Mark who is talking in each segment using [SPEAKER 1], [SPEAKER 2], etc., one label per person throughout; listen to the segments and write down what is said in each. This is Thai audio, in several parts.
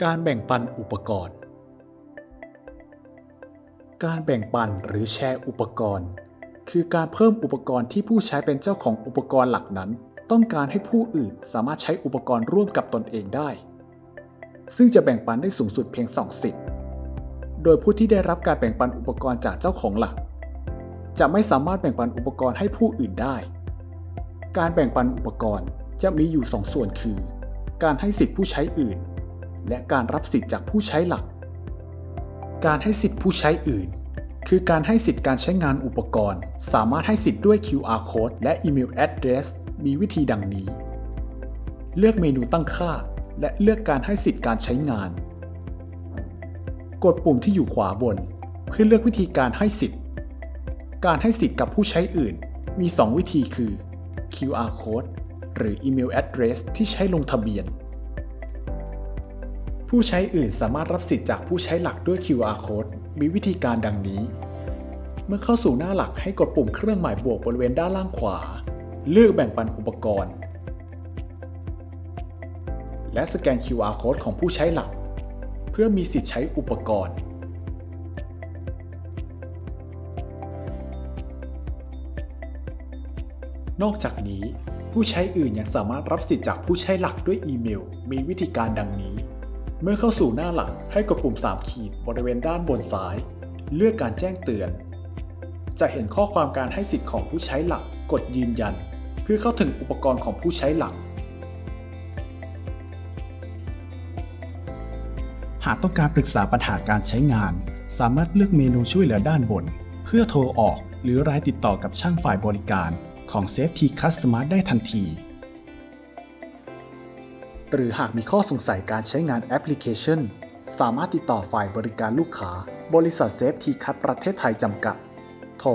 [SPEAKER 1] การแบ่งปันอุปกรณ์ การแบ่งปันหรือแชร์อุปกรณ์ คือการเพิ่มอุปกรณ์ที่ผู้ใช้เป็นเจ้าของอุปกรณ์หลักนั้น ต้องการให้ผู้อื่นสามารถใช้อุปกรณ์ร่วมกับตนเองได้ ซึ่งจะแบ่งปันได้สูงสุดเพียงสองสิทธิ์ โดยผู้ที่ได้รับการแบ่งปันอุปกรณ์จากเจ้าของหลัก จะไม่สามารถแบ่งปันอุปกรณ์ให้ผู้อื่นได้ การแบ่งปันอุปกรณ์จะมีอยู่สองส่วนคือ การให้สิทธิผู้ใช้อื่น และการรับสิทธิ์จากผู้ใช้หลัก การให้สิทธิผู้ใช้อื่น คือการให้สิทธิการใช้งานอุปกรณ์ สามารถให้สิทธิ์ด้วย QR code และ email address มีวิธีดังนี้ เลือกเมนูตั้งค่า และเลือกการให้สิทธิ์การใช้งาน กดปุ่มที่อยู่ขวาบน เพื่อเลือกวิธีการให้สิทธิ์ การให้สิทธิ์กับผู้ใช้อื่น มี 2 วิธีคือ QR code หรือ email address ที่ใช้ลงทะเบียน ผู้ใช้อื่นสามารถรับสิทธิ์จากผู้ใช้หลักด้วย QR code มีวิธีการดังนี้ เมื่อเข้าสู่หน้าหลักให้กดปุ่มเครื่องหมายบวกบริเวณด้านล่างขวา เลือกแบ่งปันอุปกรณ์ และสแกน QR code ของผู้ใช้หลัก เพื่อมีสิทธิ์ใช้อุปกรณ์นอกจากนี้ ผู้ใช้อื่นยังสามารถรับสิทธิ์จากผู้ใช้หลักด้วยอีเมล มีวิธีการดังนี้ เมื่อเข้าสู่หน้าหลักให้กดปุ่ม 3 ขีดบริเวณด้านบนซ้าย เลือกการแจ้งเตือน จะเห็นข้อความการให้สิทธิ์ของผู้ใช้หลักกดยืนยัน เพื่อเข้าถึงอุปกรณ์ของผู้ใช้หลัก หากต้องการปรึกษาปัญหาการใช้งาน สามารถเลือกเมนูช่วยเหลือด้านบน เพื่อโทรออกหรือรายติดต่อกับช่างฝ่ายบริการของ Safety Customer ได้ทันที หรือหากมีข้อสงสัยการใช้งานแอปพลิเคชัน สามารถติดต่อฝ่ายบริการลูกค้า บริษัทเซฟทีคัสประเทศไทยจำกัด โทร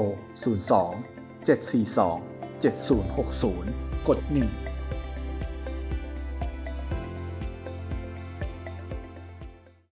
[SPEAKER 1] 02 742 7060 กด 1